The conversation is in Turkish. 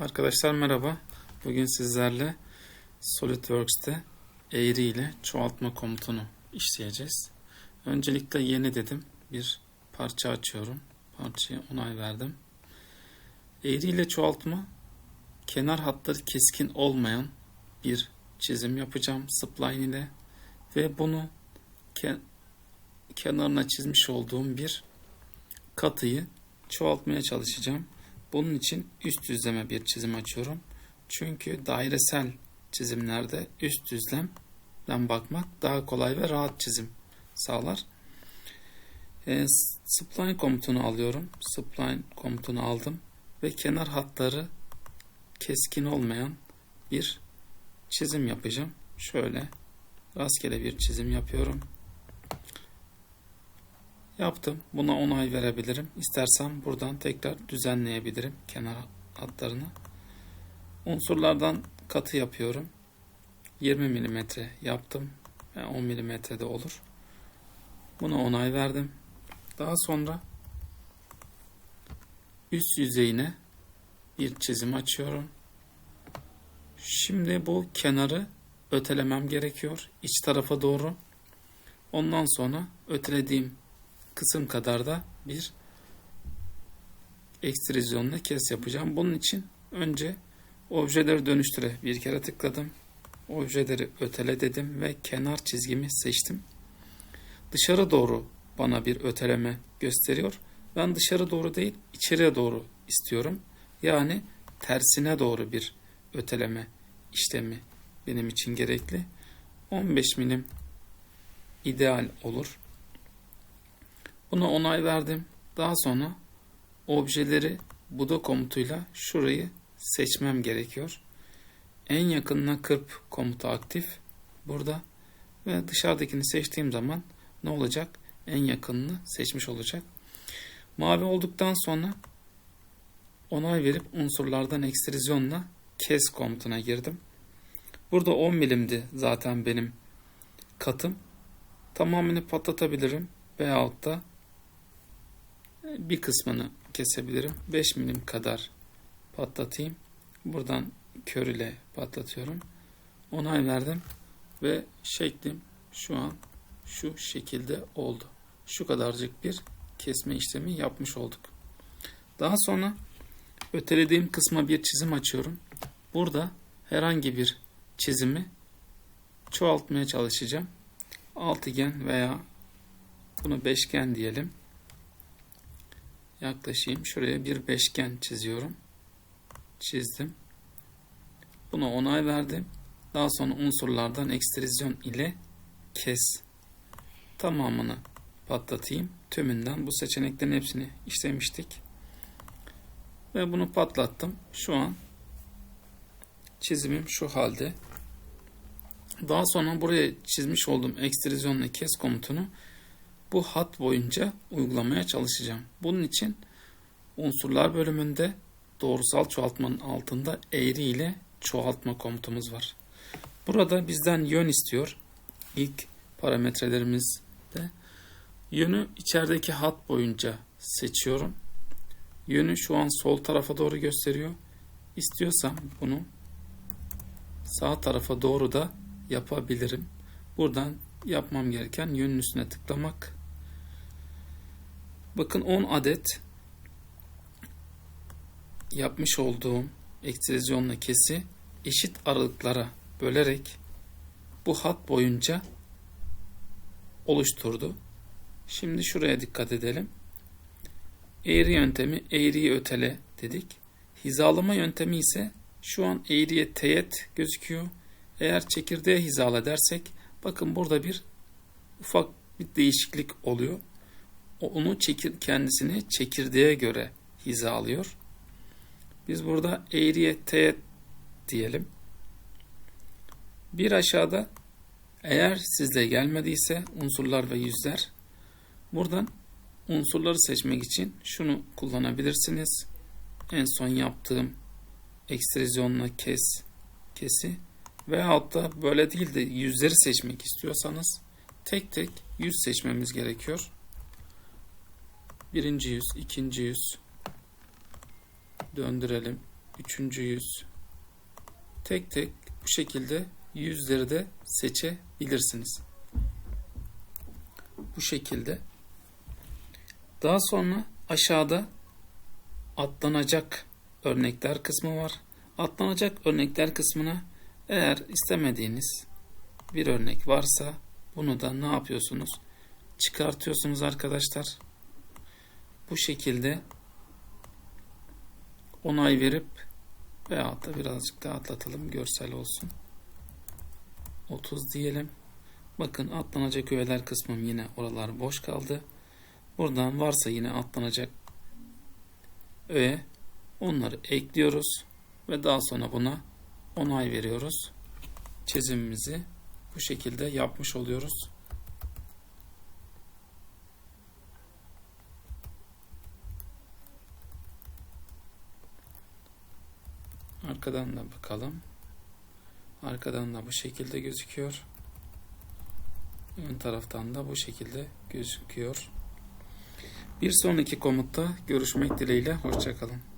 Arkadaşlar merhaba. Bugün sizlerle SolidWorks'te eğri ile çoğaltma komutunu işleyeceğiz. Öncelikle yeni dedim. Bir parça açıyorum. Parçaya onay verdim. Eğri ile çoğaltma kenar hatları keskin olmayan bir çizim yapacağım spline ile ve bunu ke- kenarına çizmiş olduğum bir katıyı çoğaltmaya çalışacağım. Bunun için üst düzleme bir çizim açıyorum. Çünkü dairesel çizimlerde üst düzlemden bakmak daha kolay ve rahat çizim sağlar. E, spline komutunu alıyorum. Spline komutunu aldım ve kenar hatları keskin olmayan bir çizim yapacağım. Şöyle rastgele bir çizim yapıyorum. Yaptım. Buna onay verebilirim. İstersem buradan tekrar düzenleyebilirim kenar hatlarını. Unsurlardan katı yapıyorum. 20 mm yaptım. ve 10 mm de olur. Buna onay verdim. Daha sonra üst yüzeyine bir çizim açıyorum. Şimdi bu kenarı ötelemem gerekiyor. iç tarafa doğru. Ondan sonra ötelediğim kısım kadar da bir ekstrizyonla kes yapacağım. Bunun için önce objeleri dönüştüre bir kere tıkladım. Objeleri ötele dedim ve kenar çizgimi seçtim. Dışarı doğru bana bir öteleme gösteriyor. Ben dışarı doğru değil içeriye doğru istiyorum. Yani tersine doğru bir öteleme işlemi benim için gerekli. 15 milim ideal olur. Buna onay verdim. Daha sonra objeleri Buda komutuyla şurayı seçmem gerekiyor. En yakınına kırp komutu aktif burada ve dışarıdakini seçtiğim zaman ne olacak? En yakınını seçmiş olacak. Mavi olduktan sonra onay verip unsurlardan ekstrizyonla kes komutuna girdim. Burada 10 milimdi zaten benim katım. Tamamını patlatabilirim veyahut da bir kısmını kesebilirim. 5 milim kadar patlatayım. Buradan kör ile patlatıyorum. Onay verdim ve şeklim şu an şu şekilde oldu. Şu kadarcık bir kesme işlemi yapmış olduk. Daha sonra ötelediğim kısma bir çizim açıyorum. Burada herhangi bir çizimi çoğaltmaya çalışacağım. Altıgen veya bunu beşgen diyelim yaklaşayım. Şuraya bir beşgen çiziyorum. Çizdim. Buna onay verdim. Daha sonra unsurlardan ekstrizyon ile kes. Tamamını patlatayım. Tümünden bu seçeneklerin hepsini işlemiştik. Ve bunu patlattım. Şu an çizimim şu halde. Daha sonra buraya çizmiş olduğum ekstrizyonla kes komutunu bu hat boyunca uygulamaya çalışacağım. Bunun için unsurlar bölümünde doğrusal çoğaltmanın altında eğri ile çoğaltma komutumuz var. Burada bizden yön istiyor. İlk parametrelerimizde yönü içerideki hat boyunca seçiyorum. Yönü şu an sol tarafa doğru gösteriyor. İstiyorsam bunu sağ tarafa doğru da yapabilirim. Buradan yapmam gereken yönün üstüne tıklamak Bakın 10 adet yapmış olduğum ekstrizyonla kesi eşit aralıklara bölerek bu hat boyunca oluşturdu. Şimdi şuraya dikkat edelim. Eğri yöntemi eğriyi ötele dedik. Hizalama yöntemi ise şu an eğriye teğet gözüküyor. Eğer çekirdeğe hizala dersek bakın burada bir ufak bir değişiklik oluyor onu çekir, kendisini çekirdeğe göre hizalıyor. Biz burada eğriye teğet diyelim. Bir aşağıda eğer sizde gelmediyse unsurlar ve yüzler buradan unsurları seçmek için şunu kullanabilirsiniz. En son yaptığım ekstrizyonla kes kesi veyahut da böyle değil de yüzleri seçmek istiyorsanız tek tek yüz seçmemiz gerekiyor. Birinci yüz, ikinci yüz döndürelim. üçüncü yüz. Tek tek bu şekilde yüzleri de seçebilirsiniz. Bu şekilde. Daha sonra aşağıda atlanacak örnekler kısmı var. Atlanacak örnekler kısmına eğer istemediğiniz bir örnek varsa bunu da ne yapıyorsunuz? Çıkartıyorsunuz arkadaşlar. Bu şekilde onay verip veyahut da birazcık daha atlatalım görsel olsun. 30 diyelim. Bakın atlanacak öğeler kısmım yine oralar boş kaldı. Buradan varsa yine atlanacak öğe onları ekliyoruz ve daha sonra buna onay veriyoruz. Çizimimizi bu şekilde yapmış oluyoruz. Arkadan da bakalım. Arkadan da bu şekilde gözüküyor. Ön taraftan da bu şekilde gözüküyor. Bir sonraki komutta görüşmek dileğiyle. Hoşçakalın.